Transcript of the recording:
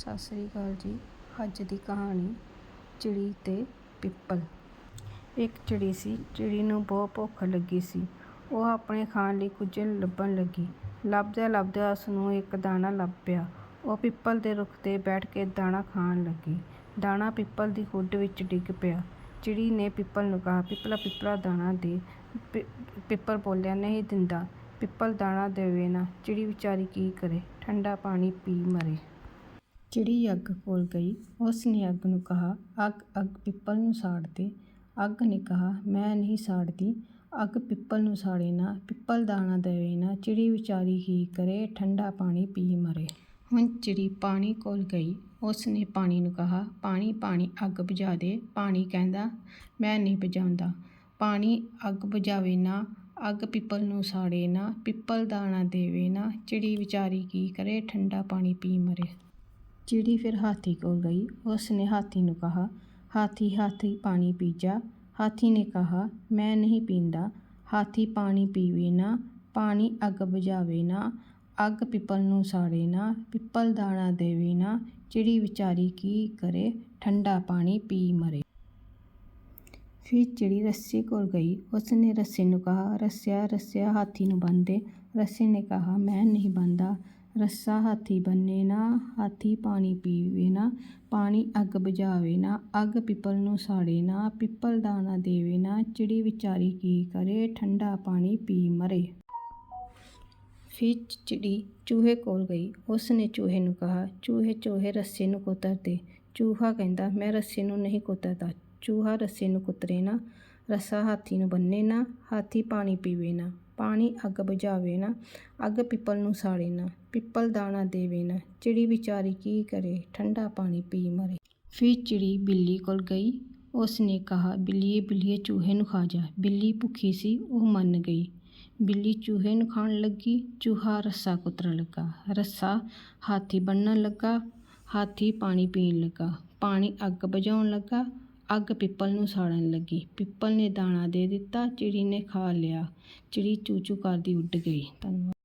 ਸਤਿ ਸ੍ਰੀ ਅਕਾਲ ਜੀ। ਅੱਜ ਦੀ ਕਹਾਣੀ ਚਿੜੀ ਤੇ ਪਿੱਪਲ। ਇੱਕ ਚਿੜੀ ਸੀ, ਚਿੜੀ ਨੂੰ ਬਹੁਤ ਭੁੱਖ ਲੱਗੀ ਸੀ। ਉਹ ਆਪਣੇ ਖਾਣ ਲਈ ਕੁਝ ਲੱਭਣ ਲੱਗੀ। ਲੱਭਦਿਆਂ ਲੱਭਦਿਆਂ ਉਸ ਨੂੰ ਇੱਕ ਦਾਣਾ ਲੱਭ ਪਿਆ। ਉਹ ਪਿੱਪਲ ਦੇ ਰੁੱਖ ਤੇ ਬੈਠ ਕੇ ਦਾਣਾ ਖਾਣ ਲੱਗੀ। ਦਾਣਾ ਪਿੱਪਲ ਦੀ ਖੁੱਡ ਵਿੱਚ ਡਿੱਗ ਪਿਆ। ਚਿੜੀ ਨੇ ਪਿੱਪਲ ਨੂੰ ਕਿਹਾ, ਪਿੱਪਲਾ ਪਿੱਪਲਾ, ਦਾਣਾ ਦੇ। ਪਿੱਪਲ ਬੋਲਿਆ, ਨਹੀਂ ਦਿੰਦਾ। ਪਿੱਪਲ ਦਾਣਾ ਦੇਵੇ ਨਾ। ਚਿੜੀ ਵਿਚਾਰੀ ਕੀ ਕਰੇ? ਠੰਡਾ ਪਾਣੀ ਪੀ ਮਰੇ। ਚਿੜੀ ਅੱਗ ਕੋਲ ਗਈ। ਉਸ ਨੇ ਅੱਗ ਨੂੰ ਕਿਹਾ, ਅੱਗ ਅੱਗ ਪਿੱਪਲ ਨੂੰ ਸਾੜ ਦੇ। ਅੱਗ ਨੇ ਕਿਹਾ, ਮੈਂ ਨਹੀਂ ਸਾੜਦੀ। ਅੱਗ ਪਿੱਪਲ ਨੂੰ ਸਾੜੇ ਨਾ, ਪਿੱਪਲ ਦਾਣਾ ਦੇਵੇ ਨਾ, ਚਿੜੀ ਵਿਚਾਰੀ ਕੀ ਕਰੇ? ਠੰਡਾ ਪਾਣੀ ਪੀ ਮਰੇ। ਹੁਣ ਚਿੜੀ ਪਾਣੀ ਕੋਲ ਗਈ। ਉਸ ਨੇ ਪਾਣੀ ਨੂੰ ਕਿਹਾ, ਪਾਣੀ ਪਾਣੀ, ਅੱਗ ਬੁਝਾ ਦੇ। ਪਾਣੀ ਕਹਿੰਦਾ, ਮੈਂ ਨਹੀਂ ਬੁਝਾਉਂਦਾ। ਪਾਣੀ ਅੱਗ ਬੁਝਾਵੇ ਨਾ, ਅੱਗ ਪਿੱਪਲ ਨੂੰ ਸਾੜੇ ਨਾ, ਪਿੱਪਲ ਦਾਣਾ ਦੇਵੇ ਨਾ, ਚਿੜੀ ਵਿਚਾਰੀ ਕੀ ਕਰੇ? ਠੰਡਾ ਪਾਣੀ ਪੀ ਮਰੇ। ਚਿੜੀ ਫਿਰ ਹਾਥੀ ਕੋਲ ਗਈ ਉਸ ਨੇ ਹਾਥੀ ਨੂੰ ਕਹਾ, ਹਾਥੀ ਹਾਥੀ, ਪਾਣੀ ਪੀ ਜਾ। ਹਾਥੀ ਨੇ ਕਹਾ, ਮੈਂ ਨਹੀਂ ਪੀਂਦਾ। ਹਾਥੀ, ਪਾਣੀ ਪੀਵੇ ਨਾ, ਪਾਣੀ ਅੱਗ ਬੁਝਾਵੇ ਨਾ, ਅੱਗ ਪਿੱਪਲ ਨੂੰ ਸਾੜੇ ਨਾ, ਪਿੱਪਲ ਦਾਣਾ ਦੇਵੇ ਨਾ ਚਿੜੀ ਵਿਚਾਰੀ ਕੀ ਕਰੇ, ਠੰਡਾ ਪਾਣੀ ਪੀ ਮਰੇ। ਫਿਰ ਚਿੜੀ ਰੱਸੀ ਕੋਲ ਗਈ, ਉਸਨੇ ਰੱਸੇ ਨੂੰ ਕਹਾ, ਰੱਸਿਆ ਰੱਸਿਆ, ਹਾਥੀ ਨੂੰ ਬੰਨ੍ਹ ਦੇ। ਰੱਸੇ ਨੇ ਕਹਾ, ਮੈਂ ਨਹੀਂ ਬੰਦਾ ਰੱਸਾ ਹਾਥੀ ਬੰਨੇ ਨਾ, ਹਾਥੀ ਪਾਣੀ ਪੀਵੇ ਨਾ, ਪਾਣੀ ਅੱਗ ਬੁਝਾਵੇ ਨਾ, ਅੱਗ ਪਿੱਪਲ ਨੂੰ ਸਾੜੇ ਨਾ, ਪਿੱਪਲ ਦਾਣਾ ਦੇਵੇ ਨਾ, ਚਿੜੀ ਵਿਚਾਰੀ ਕੀ ਕਰੇ, ਠੰਡਾ ਪਾਣੀ ਪੀ ਮਰੇ। ਫਿਰ ਚਿੜੀ ਚੂਹੇ ਕੋਲ ਗਈ। ਉਸ ਨੇ ਚੂਹੇ ਨੂੰ ਕਹਾ, ਚੂਹੇ ਚੂਹੇ ਰੱਸੇ ਨੂੰ ਕੁਤਰ ਦੇ ਚੂਹਾ ਕਹਿੰਦਾ, ਮੈਂ ਰੱਸੇ ਨੂੰ ਨਹੀਂ ਕੁਤਰਦਾ। ਚੂਹਾ ਰੱਸੇ ਨੂੰ ਕੁਤਰੇ ਨਾ, ਰੱਸਾ ਹਾਥੀ ਨੂੰ ਬੰਨੇ ਨਾ, ਹਾਥੀ ਪਾਣੀ ਪੀਵੇ ਨਾ, ਪਾਣੀ ਅੱਗ ਬੁਝਾਵੇ ਨਾ, ਅੱਗ ਪਿੱਪਲ ਨੂੰ ਸਾੜੇ ਨਾ, ਪਿੱਪਲ ਦਾਣਾ ਦੇਵੇ ਨਾ, ਚਿੜੀ ਵਿਚਾਰੀ ਕੀ ਕਰੇ, ਠੰਡਾ ਪਾਣੀ ਪੀ ਮਰੇ। ਫਿਰ ਚਿੜੀ ਬਿੱਲੀ ਕੋਲ ਗਈ ਉਸ ਨੇ ਕਹਾ, ਬਿੱਲੀਏ ਬਿੱਲੀਏ, ਚੂਹੇ ਨੂੰ ਖਾ ਜਾ। ਬਿੱਲੀ ਭੁੱਖੀ ਸੀ, ਉਹ ਮੰਨ ਗਈ। ਬਿੱਲੀ ਚੂਹੇ ਨੂੰ ਖਾਣ ਲੱਗੀ, ਚੂਹਾ ਰੱਸਾ ਕੁਤਰਨ ਲੱਗਾ। ਰੱਸਾ ਹਾਥੀ ਬੰਨਣ ਲੱਗਾ, ਹਾਥੀ ਪਾਣੀ ਪੀਣ ਲੱਗਾ। ਪਾਣੀ ਅੱਗ ਬੁਝਾਉਣ ਲੱਗਾ ਅੱਗ ਪਿੱਪਲ ਨੂੰ ਸਾੜਨ ਲੱਗੀ। ਪਿੱਪਲ ਨੇ ਦਾਣਾ ਦੇ ਦਿੱਤਾ, ਚਿੜੀ ਨੇ ਖਾ ਲਿਆ। ਚਿੜੀ ਚੂ ਚੂ ਕਰਦੀ ਉੱਡ ਗਈ। ਧੰਨਵਾਦ।